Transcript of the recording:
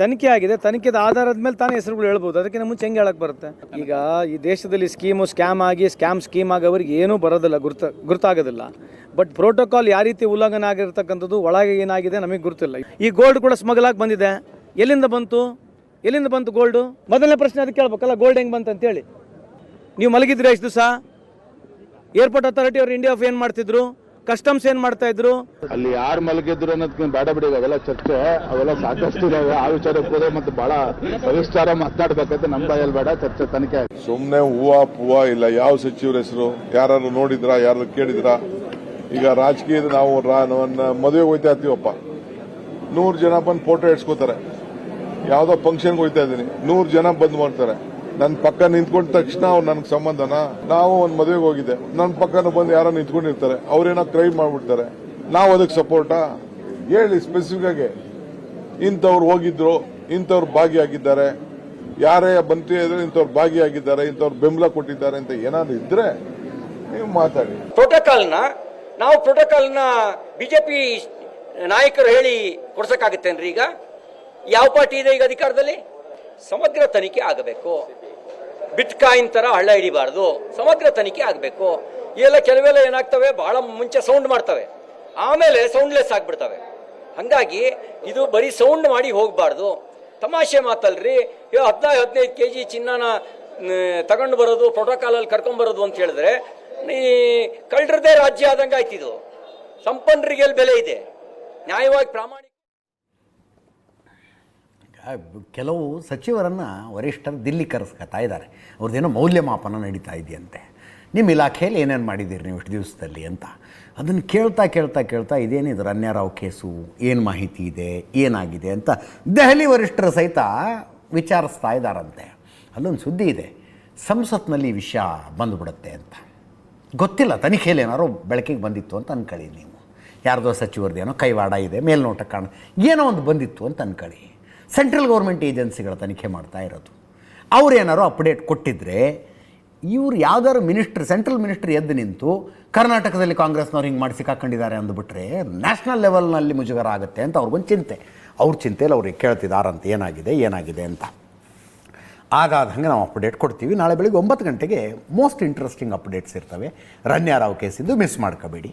ತನಿಖೆ ಆಗಿದೆ. ತನಿಖೆದ ಆಧಾರದ ಮೇಲೆ ತಾನೇ ಹೆಸರುಗಳು ಹೇಳ್ಬೋದು. ಅದಕ್ಕಿಂತ ಮುಂಚೆ ಹೆಂಗೆ ಹೇಳಕ್ ಬರುತ್ತೆ? ಈಗ ಈ ದೇಶದಲ್ಲಿ ಸ್ಕೀಮು, ಸ್ಕ್ಯಾಮ್ ಆಗಿ, ಸ್ಕ್ಯಾಮ್ ಸ್ಕೀಮ್ ಆಗೋರಿಗೆ ಏನೂ ಬರೋದಿಲ್ಲ, ಗುರ್ತ, ಗುರ್ತಾಗೋದಿಲ್ಲ. ಬಟ್ ಪ್ರೋಟೋಕಾಲ್ ಯಾವ ರೀತಿ ಉಲ್ಲಂಘನೆ ಆಗಿರ್ತಕ್ಕಂಥದ್ದು, ಒಳಗೆ ಏನಾಗಿದೆ ನಮಗೆ ಗುರುತಿಲ್ಲ. ಈ ಗೋಲ್ಡ್ ಕೂಡ ಸ್ಮಗಲ್ ಆಗಿ ಬಂದಿದೆ. ಎಲ್ಲಿಂದ ಬಂತು? ಎಲ್ಲಿಂದ ಬಂತು ಗೋಲ್ಡು ಮೊದಲನೇ ಪ್ರಶ್ನೆ ಅದಕ್ಕೆ ಕೇಳ್ಬೇಕಲ್ಲ ಗೋಲ್ಡ್ ಹೆಂಗೆ ಬಂತು ಅಂತೇಳಿ. ನೀವು ಮಲಗಿದ್ರಿ ಎಷ್ಟು ದಿವಸ. ಏರ್ಪೋರ್ಟ್ ಅಥಾರಿಟಿ ಅವ್ರು ಇಂಡಿಯಾ ಆಫ್ ಏನು ಮಾಡ್ತಿದ್ರು? ಕಸ್ಟಮ್ಸ್ ಏನು ಮಾಡ್ತಾ ಇದ್ರು? ಅಲ್ಲಿ ಯಾರು ಮಲಗಿದ್ರು ಅನ್ನೋದಕ್ಕೆ ಬೇಡ ಬಿಡಿ ಅವೆಲ್ಲ ಚರ್ಚೆ ಅವೆಲ್ಲ ಸಾಕಷ್ಟು ಇದಾವೆ. ಆ ವಿಚಾರಕ್ಕೆ ಹೋದ್ರೆ ಮತ್ತೆ ಬಹಳ ಸವಿಸ್ತಾರ ಮಾತನಾಡ್ಬೇಕಂತ ನಮ್ಮ ಬಾಯಲ್ಲಿ ಬೇಡ ಚರ್ಚೆ ತನಿಖೆ. ಸುಮ್ಮನೆ ಹೂವ ಪೂವ ಇಲ್ಲ ಯಾವ ಸಚಿವರ ಹೆಸರು ಯಾರು ನೋಡಿದ್ರ ಯಾರು ಕೇಳಿದ್ರ? ಈಗ ರಾಜಕೀಯದ ನಾವು ರಾ- ನನ್ನ ಮದುವೆಗೆ ಹೋಯ್ತಾ ಇರ್ತೀವಪ್ಪ. ನೂರು ಜನ ಬಂದು ಫೋಟೋ ಇಡ್ಸ್ಕೋತಾರೆ ಯಾವ್ದೋ ಫಂಕ್ಷನ್ಗೆ ಹೋಯ್ತಾ ಇದ್ದೀನಿ. ನೂರು ಜನ ಬಂದ್ ಮಾಡ್ತಾರೆ. ನನ್ನ ಪಕ್ಕ ನಿಂತ್ಕೊಂಡ ತಕ್ಷಣ ಅವ್ರು ನನಗೆ ಸಂಬಂಧನ? ನಾವು ಒಂದು ಮದುವೆಗೆ ಹೋಗಿದ್ದೆ. ನನ್ನ ಪಕ್ಕನ ಬಂದು ಯಾರೋ ನಿಂತ್ಕೊಂಡಿರ್ತಾರೆ. ಅವ್ರೇನೋ ಕ್ರೈಮ್ ಮಾಡ್ಬಿಡ್ತಾರೆ. ನಾವು ಅದಕ್ಕೆ ಸಪೋರ್ಟಾ ಹೇಳಿ ಸ್ಪೆಸಿಫಿಕ್ ಆಗಿ. ಇಂಥವ್ರು ಹೋಗಿದ್ರು, ಇಂಥವ್ರು ಭಾಗಿಯಾಗಿದ್ದಾರೆ. ಯಾರೇ ಬಂತು ಇದ್ರೆ ಇಂಥವ್ರು ಭಾಗಿಯಾಗಿದ್ದಾರೆ, ಇಂಥವ್ರು ಬೆಂಬಲ ಕೊಟ್ಟಿದ್ದಾರೆ ಅಂತ ಏನಾದ್ರು ಇದ್ರೆ ನೀವು ಮಾತಾಡಿ. ಪ್ರೋಟೋಕಾಲ್ನ ನಾವು ಪ್ರೋಟೋಕಾಲ್ನ ಬಿಜೆಪಿ ನಾಯಕರು ಹೇಳಿ ಕೊಡ್ಸಕ್ಕಾಗತ್ತೇನ್ರಿ ಈಗ? ಯಾವ ಪಾರ್ಟಿ ಇದೆ ಈಗ ಅಧಿಕಾರದಲ್ಲಿ? ಸಮಗ್ರ ತನಿಖೆ ಆಗಬೇಕು. ಬಿಟ್ಕಾಯಿನ್ ತರ ಹಳ್ಳ ಹಿಡಿಬಾರ್ದು. ಸಮಗ್ರ ತನಿಖೆ ಆಗಬೇಕು. ಇವೆಲ್ಲ ಕೆಲವೆಲ್ಲ ಏನಾಗ್ತವೆ? ಬಹಳ ಮುಂಚೆ ಸೌಂಡ್ ಮಾಡ್ತವೆ. ಆಮೇಲೆ ಸೌಂಡ್ಲೆಸ್ ಆಗ್ಬಿಡ್ತವೆ. ಹಂಗಾಗಿ ಇದು ಬರೀ ಸೌಂಡ್ ಮಾಡಿ ಹೋಗಬಾರ್ದು. ತಮಾಷೆ ಮಾತಲ್ರಿ. ಹದಿನೈದು ಹದಿನೈದು ಕೆ ಜಿ ಚಿನ್ನನ ತಗೊಂಡು ಬರೋದು ಪ್ರೋಟೋಕಾಲಲ್ಲಿ ಕರ್ಕೊಂಬರೋದು ಅಂತ ಹೇಳಿದ್ರೆ, ನೀ ಕಳ್ಳರದೇ ರಾಜ್ಯ ಆದಂಗೆ ಆಯ್ತಿದು ಸಂಪನ್ನರಿಗೆ ಬೆಲೆ ಇದೆ. ನ್ಯಾಯವಾಗಿ ಪ್ರಾಮಾಣಿಕ ಕೆಲವು ಸಚಿವರನ್ನು ವರಿಷ್ಠರು ದಿಲ್ಲಿ ಕರೆಸ್ಕೊತಾ ಇದ್ದಾರೆ. ಅವ್ರದ್ದೇನೋ ಮೌಲ್ಯಮಾಪನ ನಡೀತಾ ಇದೆಯಂತೆ. ನಿಮ್ಮ ಇಲಾಖೆಯಲ್ಲಿ ಏನೇನು ಮಾಡಿದ್ದೀರಿ ನೀವು ಇಷ್ಟು ದಿವಸದಲ್ಲಿ ಅಂತ. ಅದನ್ನು ಕೇಳ್ತಾ ಕೇಳ್ತಾ ಕೇಳ್ತಾ ಇದೇನಿದು ರನ್ಯಾರಾವ್ ಕೇಸು? ಏನು ಮಾಹಿತಿ ಇದೆ? ಏನಾಗಿದೆ ಅಂತ ದೆಹಲಿ ವರಿಷ್ಠರು ಸಹಿತ ವಿಚಾರಿಸ್ತಾ ಇದ್ದಾರಂತೆ. ಅಲ್ಲೊಂದು ಸುದ್ದಿ ಇದೆ. ಸಂಸತ್ನಲ್ಲಿ ಈ ವಿಷಯ ಬಂದುಬಿಡುತ್ತೆ ಅಂತ. ಗೊತ್ತಿಲ್ಲ, ತನಿಖೆಯಲ್ಲಿ ಏನಾದ್ರು ಬೆಳಕಿಗೆ ಬಂದಿತ್ತು ಅಂತ ಅನ್ಕೊಳ್ಳಿ ನೀವು. ಯಾರ್ದೋ ಸಚಿವರದೇನೋ ಕೈವಾಡ ಇದೆ, ಮೇಲ್ನೋಟ ಕಾಣ, ಏನೋ ಒಂದು ಬಂದಿತ್ತು ಅಂತ ಅನ್ಕೊಳ್ಳಿ. ಸೆಂಟ್ರಲ್ ಗೌರ್ಮೆಂಟ್ ಏಜೆನ್ಸಿಗಳ ತನಿಖೆ ಮಾಡ್ತಾ ಇರೋದು. ಅವ್ರು ಏನಾದ್ರು ಅಪ್ಡೇಟ್ ಕೊಟ್ಟಿದ್ದರೆ ಇವರು ಯಾವ್ದಾದ್ರು ಮಿನಿಸ್ಟ್ರ್, ಸೆಂಟ್ರಲ್ ಮಿನಿಸ್ಟ್ರ್ ಎದ್ದು ನಿಂತು ಕರ್ನಾಟಕದಲ್ಲಿ ಕಾಂಗ್ರೆಸ್ನವ್ರು ಹಿಂಗೆ ಮಾಡಿ ಸಿಕ್ಕಾಕೊಂಡಿದ್ದಾರೆ ಅಂದ್ಬಿಟ್ರೆ ನ್ಯಾಷನಲ್ ಲೆವೆಲ್ನಲ್ಲಿ ಮುಜುಗರ ಆಗುತ್ತೆ ಅಂತ ಅವ್ರಿಗೊಂದು ಚಿಂತೆ. ಅವ್ರ ಚಿಂತೆಯಲ್ಲಿ ಅವ್ರಿಗೆ ಅಂತ ಏನಾಗಿದೆ ಏನಾಗಿದೆ ಅಂತ. ಆಗಾದ ಹಾಗೆ ನಾವು ಅಪ್ಡೇಟ್ ಕೊಡ್ತೀವಿ. ನಾಳೆ ಬೆಳಿಗ್ಗೆ ಒಂಬತ್ತು ಗಂಟೆಗೆ ಮೋಸ್ಟ್ ಇಂಟ್ರೆಸ್ಟಿಂಗ್ ಅಪ್ಡೇಟ್ಸ್ ಇರ್ತವೆ. ರನ್ಯಾರಾವ್ ಕೇಸಿದ್ದು ಮಿಸ್ ಮಾಡ್ಕೋಬೇಡಿ.